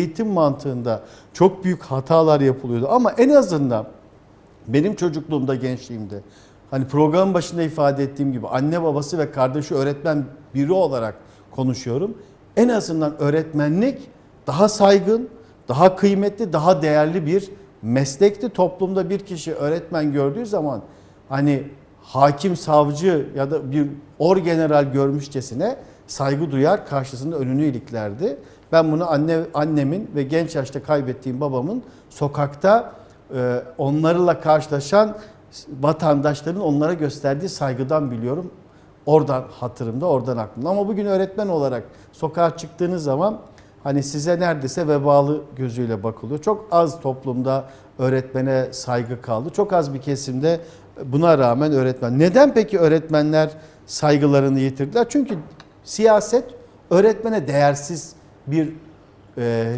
eğitim mantığında çok büyük hatalar yapılıyordu ama en azından benim çocukluğumda, gençliğimde hani programın başında ifade ettiğim gibi anne babası ve kardeşi öğretmen biri olarak konuşuyorum. En azından öğretmenlik daha saygın, daha kıymetli, daha değerli bir meslekti. Toplumda bir kişi öğretmen gördüğü zaman hani hakim, savcı ya da bir orgeneral görmüşçesine saygı duyar, karşısında önünü iliklerdi. Ben bunu anne annemin ve genç yaşta kaybettiğim babamın sokakta e, onlarla karşılaşan vatandaşların onlara gösterdiği saygıdan biliyorum. Oradan hatırımda, oradan aklımda. Ama bugün öğretmen olarak sokağa çıktığınız zaman hani size neredeyse vebalı gözüyle bakılıyor. Çok az toplumda öğretmene saygı kaldı. Çok az bir kesimde buna rağmen öğretmen. Neden peki öğretmenler saygılarını yitirdiler? Çünkü siyaset öğretmene değersiz bir e,